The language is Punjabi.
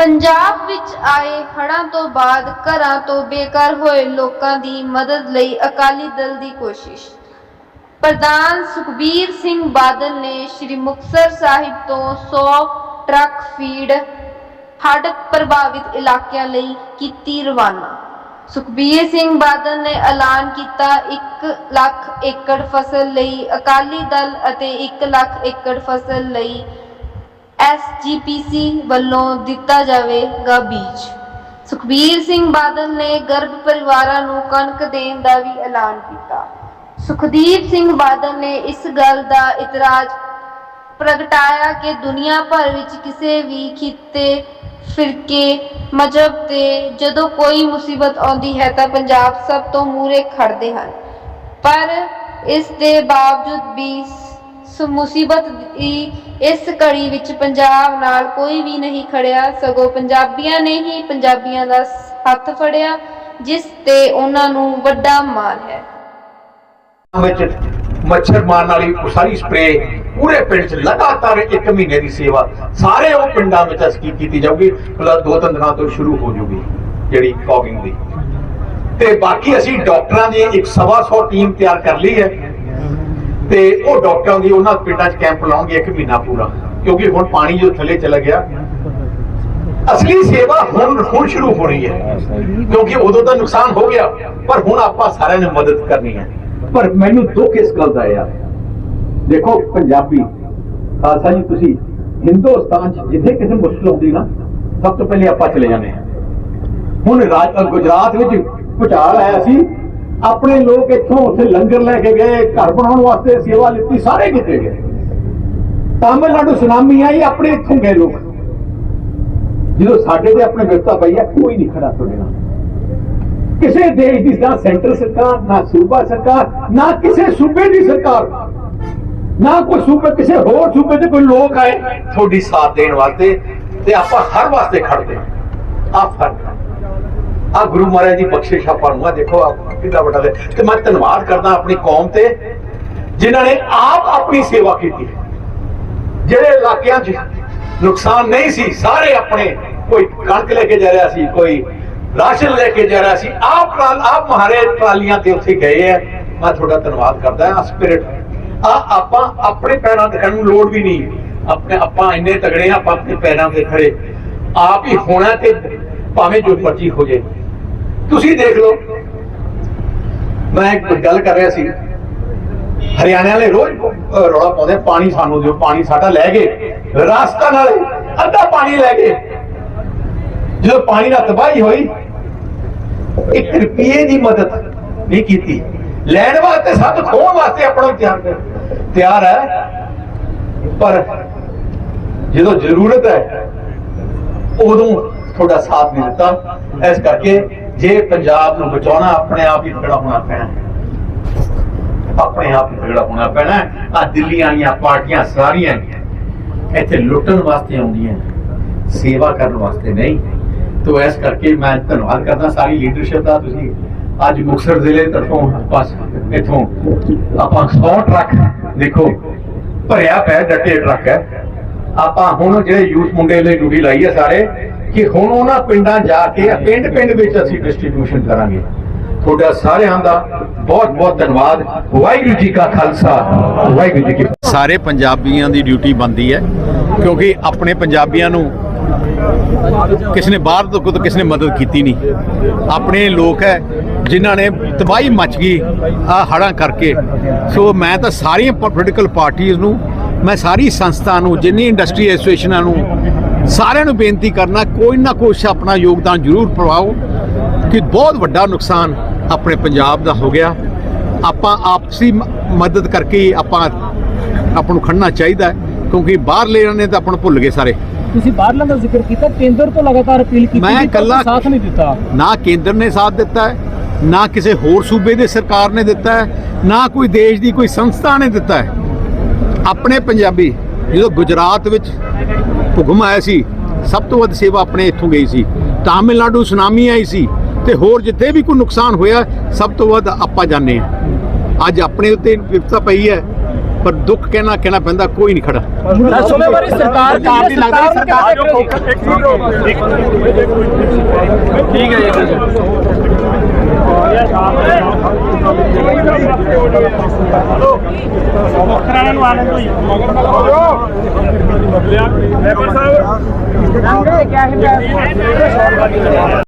ਪੰਜਾਬ ਵਿੱਚ ਆਏ ਹੜ੍ਹਾਂ ਤੋਂ ਬਾਅਦ ਘਰਾਂ ਤੋਂ ਬੇਘਰ ਹੋਏ ਲੋਕਾਂ ਦੀ ਮਦਦ ਲਈ ਅਕਾਲੀ ਦਲ ਦੀ ਕੋਸ਼ਿਸ਼। ਪ੍ਰਧਾਨ ਸੁਖਬੀਰ ਸਿੰਘ ਬਾਦਲ ਨੇ ਸ੍ਰੀ ਮੁਕਤਸਰ ਸਾਹਿਬ ਤੋਂ 100 ਟਰੱਕ ਫੀਡ ਹੜ੍ਹ ਪ੍ਰਭਾਵਿਤ ਇਲਾਕਿਆਂ ਲਈ ਕੀਤੀ ਰਵਾਨਾ। ਸੁਖਬੀਰ ਸਿੰਘ ਬਾਦਲ ਨੇ ਐਲਾਨ ਕੀਤਾ 1 ਲੱਖ ਏਕੜ ਫਸਲ ਲਈ ਅਕਾਲੀ ਦਲ ਅਤੇ 1 ਲੱਖ ਏਕੜ ਫਸਲ ਲਈ ਐਸਜੀਪੀਸੀ ਵੱਲੋਂ ਦਿੱਤਾ ਜਾਵੇਗਾ ਬੀਜ। ਸੁਖਬੀਰ ਸਿੰਘ ਬਾਦਲ ਨੇ ਗਰਭ ਪਰਿਵਾਰਾਂ ਨੂੰ ਕਣਕ ਦੇਣ ਦਾ ਵੀ ਐਲਾਨ ਕੀਤਾ। ਸੁਖਦੀਪ ਸਿੰਘ ਬਾਦਲ ਨੇ ਇਸ ਗੱਲ ਦਾ ਇਤਰਾਜ਼ ਪ੍ਰਗਟਾਇਆ ਕਿ ਦੁਨੀਆ ਭਰ ਵਿੱਚ ਕਿਸੇ ਵੀ ਖਿੱਤੇ ਫਿਰਕੇ ਮਜਹਬ ਤੇ ਜਦੋਂ ਕੋਈ ਮੁਸੀਬਤ ਆਉਂਦੀ ਹੈ ਤਾਂ ਪੰਜਾਬ ਸਭ ਤੋਂ ਮੂਹਰੇ ਖੜਦੇ ਹਨ। ਪਰ ਇਸ ਦੇ ਬਾਵਜੂਦ ਵੀ ਸ ਮੁਸੀਬਤ ਦੀ ਇਸ ਘੜੀ ਵਿੱਚ ਪੰਜਾਬ ਨਾਲ ਕੋਈ ਵੀ ਨਹੀਂ ਖੜਿਆ। ਸਗੋਂ ਪੰਜਾਬੀਆਂ ਨੇ ਹੀ ਪੰਜਾਬੀਆਂ ਦਾ ਹੱਥ ਫੜਿਆ, ਜਿਸ ਤੇ ਉਹਨਾਂ ਨੂੰ ਵੱਡਾ ਮਾਣ ਹੈ। ਵਿੱਚ ਮੱਛਰ ਮਾਰਨ ਵਾਲੀ ਸਾਰੀ ਸਪਰੇ ਪੂਰੇ ਪਿੰਡ 'ਚ ਲਗਾਤਾਰ ਇੱਕ ਮਹੀਨੇ ਦੀ ਸੇਵਾ ਸਾਰੇ ਉਹ ਪਿੰਡਾਂ ਵਿੱਚ ਅਸੀਂ ਕੀਤੀ ਜਾਊਗੀ? ਮਤਲਬ ਦੋ ਤਿੰਨ ਦਿਨਾਂ ਤੋਂ ਸ਼ੁਰੂ ਹੋ ਜੂਗੀ ਜਿਹੜੀ ਫੌਗਿੰਗ ਦੀ। ਤੇ ਬਾਕੀ ਅਸੀਂ ਡਾਕਟਰਾਂ ਦੀ ਇੱਕ ਸਵਾ ਸੌ ਟੀਮ ਤਿਆਰ ਕਰ ਲਈ ਹੈ। ਤੇ ਉਹ ਡਾਕਟਰਾਂ ਦੀ ਉਹਨਾਂ ਪਿੰਡਾਂ 'ਚ ਕੈਂਪ ਲਾਉਂਗੇ ਇੱਕ ਮਹੀਨਾ ਪੂਰਾ, ਕਿਉਂਕਿ ਹੁਣ ਪਾਣੀ ਜੋ ਥੱਲੇ ਚਲਾ ਗਿਆ, ਅਸਲੀ ਸੇਵਾ ਹੁਣ ਹੁਣ ਸ਼ੁਰੂ ਹੋ ਰਹੀ ਹੈ। ਕਿਉਂਕਿ ਉਦੋਂ ਤਾਂ ਨੁਕਸਾਨ ਹੋ ਗਿਆ, ਪਰ ਹੁਣ ਆਪਾਂ ਸਾਰਿਆਂ ਨੇ ਮਦਦ ਕਰਨੀ ਹੈ। ਪਰ ਮੈਨੂੰ ਦੁੱਖ ਇਸ ਗੱਲ ਦਾ ਆ। ਦੇਖੋ, ਪੰਜਾਬੀ, ਖਾਲਸਾ ਜੀ, ਤੁਸੀਂ ਹਿੰਦੁਸਤਾਨ 'ਚ ਜਿੱਥੇ ਕਿਸੇ ਮੁਸ਼ਕਲ ਹੁੰਦੀ ਨਾ, ਸਭ ਤੋਂ ਪਹਿਲੇ ਆਪਾਂ ਚਲੇ ਜਾਂਦੇ ਹਾਂ। ਹੁਣ ਰਾਜ ਗੁਜਰਾਤ ਵਿੱਚ ਭੁਚਾਲ ਆਇਆ ਸੀ ਆਪਣੇ ਲੋਕ ਇੱਥੋਂ ਉੱਥੇ ਲੰਗਰ ਲੈ ਕੇ ਗਏ, ਘਰ ਬਣਾਉਣ ਵਾਸਤੇ ਸੇਵਾ ਲਿੱਤੀ, ਸਾਰੇ ਕਿਤੇ ਗਏ। ਤਾਮਿਲਨਾਡੂ ਸੁਨਾਮੀ ਆਈ, ਆਪਣੇ ਇੱਥੋਂ ਗਏ ਲੋਕ। ਜਦੋਂ ਸਾਡੇ ਤੇ ਆਪਣੇ ਵਿਵਸਥਾ ਪਈ ਆ, ਕੋਈ ਨਹੀਂ ਖੜਾ ਤੁਹਾਡੇ ਨਾਲ। ਕਿਸੇ ਦੇਸ਼ ਦੀ ਨਾ ਸੈਂਟਰ ਸਰਕਾਰ, ਨਾ ਸੂਬਾ ਸਰਕਾਰ, ਨਾ ਕਿਸੇ ਸੂਬੇ ਦੀ ਸਰਕਾਰ। ਨਾ ਕੋਈ ਸੂਬੇ, ਕਿਸੇ ਹੋਰ ਸੂਬੇ ਦੇ ਕੋਈ ਲੋਕ ਆਏ, ਤੁਹਾਡੀ ਸਾਥ ਦੇਣ ਵਾਸਤੇ ਤੇ ਆਪਾਂ ਹਰ ਵਾਸਤੇ ਖੜਦੇ ਆ ਫ਼ਰਕ ਆ ਗੁਰੂ ਮਹਾਰਾਜ ਦੀ ਬਖਸ਼ਿਸ਼ ਆਪਾਂ ਨੂੰ ਆ, ਦੇਖੋ ਕਿੰਨਾ ਵੱਡਾ ਦੇ ਤੇ ਮੈਂ ਧੰਨਵਾਦ ਕਰਦਾ ਆਪਣੀ ਕੌਮ ਤੇ, ਜਿਨ੍ਹਾਂ ਨੇ ਆਪ ਆਪਣੀ ਸੇਵਾ ਕੀਤੀ ਜਿਹੜੇ ਇਲਾਕਿਆਂ 'ਚ ਨੁਕਸਾਨ ਨਹੀਂ ਸੀ, ਸਾਰੇ ਆਪਣੇ ਕੋਈ ਕਣਕ ਲੈ ਕੇ ਜਾ ਰਿਹਾ ਸੀ, ਕੋਈ ਰਾਸ਼ਨ ਲੈ ਕੇ ਜਾ ਰਿਹਾ ਸੀ ਆਪ ਨਾਲ ਆਪ ਮਹਾਰੇ ਟਰਾਲੀਆਂ ਤੇ ਉੱਥੇ ਗਏ ਆ ਮੈਂ ਤੁਹਾਡਾ ਧੰਨਵਾਦ ਕਰਦਾ ਹਾਂ। ਸਪਿਰਿਟ ਆ ਆਪਾਂ ਆਪਣੇ ਪੈਰਾਂ ਤੇ ਖੜਨ ਨੂੰ ਲੋੜ ਵੀ ਨਹੀਂ। ਆਪਣੇ ਆਪਾਂ ਇੰਨੇ ਤਗੜੇ ਆ ਆਪਾਂ ਆਪਣੇ ਪੈਰਾਂ ਤੇ ਖੜੇ ਆਪ ਹੀ ਹੋਣਾ ਤੇ ਭਾਵੇਂ ਜੋ ਮਰਜ਼ੀ ਹੋ ਜੇ ਤੁਸੀਂ ਦੇਖ ਲਓ। ਮੈਂ ਇੱਕ ਗੱਲ ਕਰ ਰਿਹਾ ਸੀ। ਹਰਿਆਣੇ ਵਾਲੇ ਰੋਜ਼ ਰੌਲਾ ਪਾਉਂਦੇ ਪਾਣੀ ਸਾਨੂੰ ਦਿਓ, ਪਾਣੀ ਸਾਡਾ ਲੈ ਗਏ। ਰਾਜਸਥਾਨ ਵਾਲੇ ਅੱਧਾ ਪਾਣੀ ਲੈ ਗਏ। ਜਦੋਂ ਪਾਣੀ ਨਾਲ ਤਬਾਹੀ ਹੋਈ, ਇੱਕ ਰੁਪਏ ਦੀ ਮਦਦ ਨਹੀਂ ਕੀਤੀ। ਲੈਣ ਵਾਸਤੇ ਸਭ ਖੋਣ ਵਾਸਤੇ ਆਪਣਾ ਤਿਆਰ ਤਿਆਰ ਹੈ। ਪਰ ਜਦੋਂ ਜ਼ਰੂਰਤ ਹੈ, ਉਦੋਂ ਤੁਹਾਡਾ ਸਾਥ ਨਹੀਂ ਦਿੱਤਾ। ਇਸ ਕਰਕੇ ਜੇ ਪੰਜਾਬ ਨੂੰ ਬਚਾਉਣਾ, ਆਪਣੇ ਆਪ ਹੀ ਖੜਾ ਹੋਣਾ ਪੈਣਾ ਆਪਣੇ ਆਪ ਨੂੰ ਜਿਹੜਾ ਹੋਣਾ ਪੈਣਾ ਆ ਦਿੱਲੀ ਵਾਲੀਆਂ ਪਾਰਟੀਆਂ ਸਾਰੀਆਂ ਇੱਥੇ ਲੁੱਟਣ ਵਾਸਤੇ ਆਉਂਦੀਆਂ ਸੇਵਾ ਕਰਨ ਵਾਸਤੇ ਨਹੀਂ। ਤੋ ਇਸ ਕਰਕੇ ਮੈਂ ਧੰਨਵਾਦ ਕਰਦਾ ਸਾਰੀ ਲੀਡਰਸ਼ਿਪ ਦਾ। ਤੁਸੀਂ ਅੱਜ ਮੁਕਤਸਰ ਜ਼ਿਲ੍ਹੇ ਤਰਫੋਂ ਬਸ ਇਥੋਂ ਆਪਾਂ 100 ਟਰੱਕ ਦੇਖੋ, ਭਰਿਆ ਪਿਆ, ਡੱਟੇ ਟਰੱਕ ਹੈ। ਆਪਾਂ ਹੁਣ ਜਿਹੜੇ ਯੂਥ ਮੁੰਡੇ ਲਈ ਡਿਊਟੀ ਲਾਈ ਹੈ ਸਾਰੇ ਕਿ ਹੁਣ ਉਹਨਾਂ ਪਿੰਡਾਂ ਜਾ ਕੇ ਪਿੰਡ ਪਿੰਡ ਵਿੱਚ ਅਸੀਂ ਡਿਸਟ੍ਰੀਬਿਊਸ਼ਨ ਕਰਾਂਗੇ। ਤੁਹਾਡਾ ਸਾਰਿਆਂ ਦਾ ਬਹੁਤ ਬਹੁਤ ਧੰਨਵਾਦ। ਵਾਹਿਗੁਰੂ ਜੀ ਕਾ ਖਾਲਸਾ। ਵਾਹਿਗੁਰੂ ਜੀ ਕੀ ਸਾਰੇ ਪੰਜਾਬੀਆਂ ਦੀ ਡਿਊਟੀ ਬਣਦੀ ਹੈ, ਕਿਉਂਕਿ ਆਪਣੇ ਪੰਜਾਬੀਆਂ ਨੂੰ ਕਿਸੇ ਨੇ ਬਾਹਰ ਤੋਂ ਕੋਈ ਕਿਸੇ ਨੇ ਮਦਦ ਕੀਤੀ ਨਹੀਂ। ਆਪਣੇ ਲੋਕ ਹੈ, ਜਿਨ੍ਹਾਂ ਨੇ ਤਬਾਹੀ ਮਚ ਗਈ, ਆ ਹੜਾਂ ਕਰਕੇ। ਸੋ ਮੈਂ ਤਾਂ ਸਾਰੀਆਂ ਪੋਲੀਟੀਕਲ ਪਾਰਟੀਆਂ ਨੂੰ, ਮੈਂ ਸਾਰੀ ਸੰਸਥਾ ਨੂੰ, ਜਿੰਨੀ ਇੰਡਸਟਰੀ ਐਸੋਸੀਏਸ਼ਨਾਂ ਨੂੰ ਸਾਰਿਆਂ ਨੂੰ ਬੇਨਤੀ ਕਰਨਾ ਕੋਈ ਨਾ ਕੁਛ ਆਪਣਾ ਯੋਗਦਾਨ ਜ਼ਰੂਰ ਪਾਓ ਕਿ ਬਹੁਤ ਵੱਡਾ ਨੁਕਸਾਨ ਆਪਣੇ ਪੰਜਾਬ ਦਾ ਹੋ ਗਿਆ। ਆਪਾਂ ਆਪਸੀ ਮਦਦ ਕਰਕੇ ਆਪਾਂ ਆਪਾਂ ਨੂੰ ਖੜਨਾ ਚਾਹੀਦਾ ਕਿਉਂਕਿ ਬਾਹਰਲੇ ਨੇ ਤਾਂ ਆਪਾਂ ਨੂੰ ਭੁੱਲ ਗਏ ਸਾਰੇ। ਤੁਸੀਂ ਬਾਹਰਲਾਂ ਦਾ ਜ਼ਿਕਰ ਕੀਤਾ ਕੇਂਦਰ ਤੋਂ ਲਗਾਤਾਰ ਅਪੀਲ ਕੀਤੀ ਮੈਂ ਇਕੱਲਾ- ਸਾਥ ਨਹੀਂ ਦਿੱਤਾ। ਨਾ ਕੇਂਦਰ ਨੇ ਸਾਥ ਦਿੱਤਾ ਹੈ ਨਾ ਕਿਸੇ ਹੋਰ ਸੂਬੇ ਦੇ ਸਰਕਾਰ ਨੇ ਦਿੱਤਾ ਹੈ ਨਾ ਕੋਈ ਦੇਸ਼ ਦੀ ਕੋਈ ਸੰਸਥਾ ਨੇ ਦਿੱਤਾ ਹੈ। ਆਪਣੇ ਪੰਜਾਬੀ ਜਦੋਂ ਗੁਜਰਾਤ ਵਿੱਚ ਭੁਗਮ ਆਇਆ ਸੀ। ਸਭ ਤੋਂ ਵੱਧ ਸੇਵਾ ਆਪਣੇ ਇੱਥੋਂ ਗਈ ਸੀ। ਤਾਮਿਲਨਾਡੂ ਸੁਨਾਮੀ ਆਈ ਸੀ ਤੇ ਹੋਰ ਜਿੱਥੇ ਵੀ ਕੋਈ ਨੁਕਸਾਨ ਹੋਇਆ ਸਭ ਤੋਂ ਵੱਧ ਆਪਾਂ ਜਾਣੇ ਹਾਂ। ਅੱਜ ਆਪਣੇ ਉੱਤੇ ਵਿਪਤਾ ਪਈ ਹੈ ਪਰ ਦੁੱਖ ਕਹਿਣਾ ਕਹਿਣਾ ਪੈਂਦਾ ਕੋਈ ਨਹੀਂ ਖੜਾ। ਮੈਂ ਵਾਰੀ ਸਰਕਾਰ ਸਰਕਾਰ ਦੀ ਲੱਗਦਾ ਸਰਕਾਰ ਠੀਕ ਹੈ ਜੀ। ਮੁਖਰਾਣਾ ਨੂੰ ਆਨੰਦ ਹੋਈ ਮੈਂਬਰ ਸਾਹਿਬ